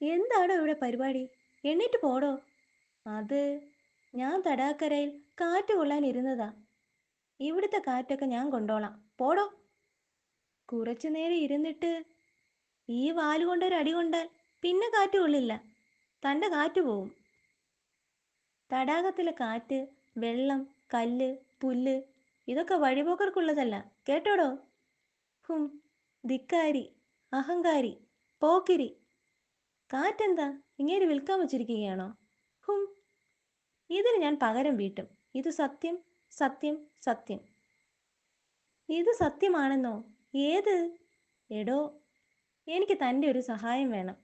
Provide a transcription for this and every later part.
എന്താടോ ഇവിടെ പരിപാടി? എണ്ണിട്ട് പോടോ. അത് ഞാൻ തടാക്കരയിൽ കാറ്റ് കൊള്ളാൻ ഇരുന്നതാ. ഇവിടുത്തെ കാറ്റൊക്കെ ഞാൻ കൊണ്ടോളാം. പോടോ. കുറച്ചു നേരം ഇരുന്നിട്ട് ഈ വാലുകൊണ്ടൊരു അടി കൊണ്ടാൽ പിന്നെ കാറ്റ് കൊള്ളില്ല. തന്റെ കാറ്റ് പോവും. തടാകത്തിലെ കാറ്റ് വെള്ളം കല്ല് പുല്ല് ഇതൊക്കെ വഴിപോക്കർക്കുള്ളതല്ല. കേട്ടോടോ? ഹും ധിക്കാരി അഹങ്കാരി പോക്കിരി. കാറ്റെന്താ? ഇങ്ങനെ വിൽക്കാൻ വച്ചിരിക്കുകയാണോ? ഹും. ഇതിന് ഞാൻ പകരം വീട്ടും. ഇത് സത്യം സത്യം സത്യം. ഇത് സത്യമാണെന്നോ? ഏത്? എടോ എനിക്ക് തന്റെ ഒരു സഹായം വേണം.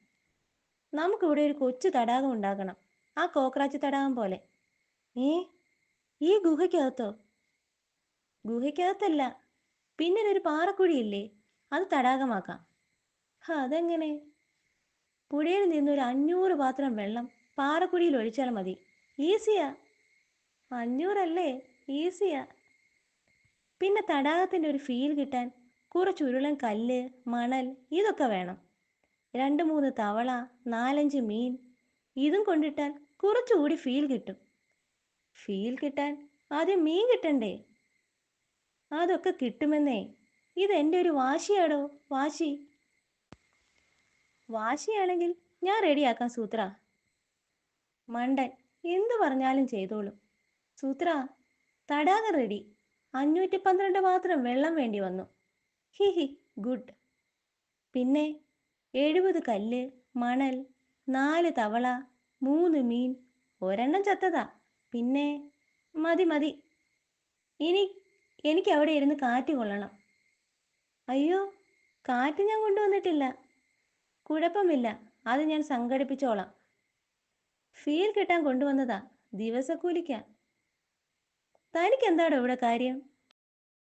നമുക്കിവിടെ ഒരു കൊച്ചു തടാകം ഉണ്ടാക്കണം. ആ കോക്രാച്ച് തടാകം പോലെ. ഏ? ഈ ഗുഹയ്ക്കകത്തോ? ഗുഹയ്ക്കകത്തല്ല. പിന്നെ ഒരു പാറക്കുഴിയില്ലേ? അത് തടാകമാക്കാം. അതെങ്ങനെ? പുഴയിൽ നിന്നൊരു അഞ്ഞൂറ് പാത്രം വെള്ളം പാറക്കുഴിയിൽ ഒഴിച്ചാൽ മതി. ഈസിയാ. അഞ്ഞൂറല്ലേ? ഈസിയാ. പിന്നെ തടാകത്തിന്റെ ഒരു ഫീൽ കിട്ടാൻ കുറച്ച് ഉരുളൻ കല്ല് മണൽ ഇതൊക്കെ വേണം. രണ്ട് മൂന്ന് തവള നാലഞ്ച് മീൻ ഇതും കൊണ്ടിട്ടാൽ കുറച്ചുകൂടി ഫീൽ കിട്ടും. ഫീൽ കിട്ടാൻ ആദ്യം മീൻ കിട്ടണ്ടേ? അതൊക്കെ കിട്ടുമെന്നേ. ഇതെന്റെ ഒരു വാശിയാടോ? വാശി. വാശിയാണെങ്കിൽ ഞാൻ റെഡിയാക്കാം സൂത്ര. മണ്ടൻ എന്തു പറഞ്ഞാലും ചെയ്തോളും. സൂത്ര തടാകം റെഡി. അഞ്ഞൂറ്റി പന്ത്രണ്ട് മാത്രം വെള്ളം വേണ്ടി വന്നു. ഹി ഹി ഗുഡ്. പിന്നെ എഴുപത് കല്ല് മണൽ നാല് തവള മൂന്ന് മീൻ ഒരെണ്ണം ചത്തതാ. പിന്നെ മതി മതി. ഇനി എനിക്ക് അവിടെ ഇരുന്ന് കാറ്റ് കൊള്ളണം. അയ്യോ കാറ്റ് ഞാൻ കൊണ്ടുവന്നിട്ടില്ല. കുഴപ്പമില്ല. അത് ഞാൻ സംഘടിപ്പിച്ചോളാം. ഫീൽ കിട്ടാൻ കൊണ്ടുവന്നതാ. ദിവസക്കൂലിക്കാ. തനിക്ക് എന്താടോ ഇവിടെ കാര്യം?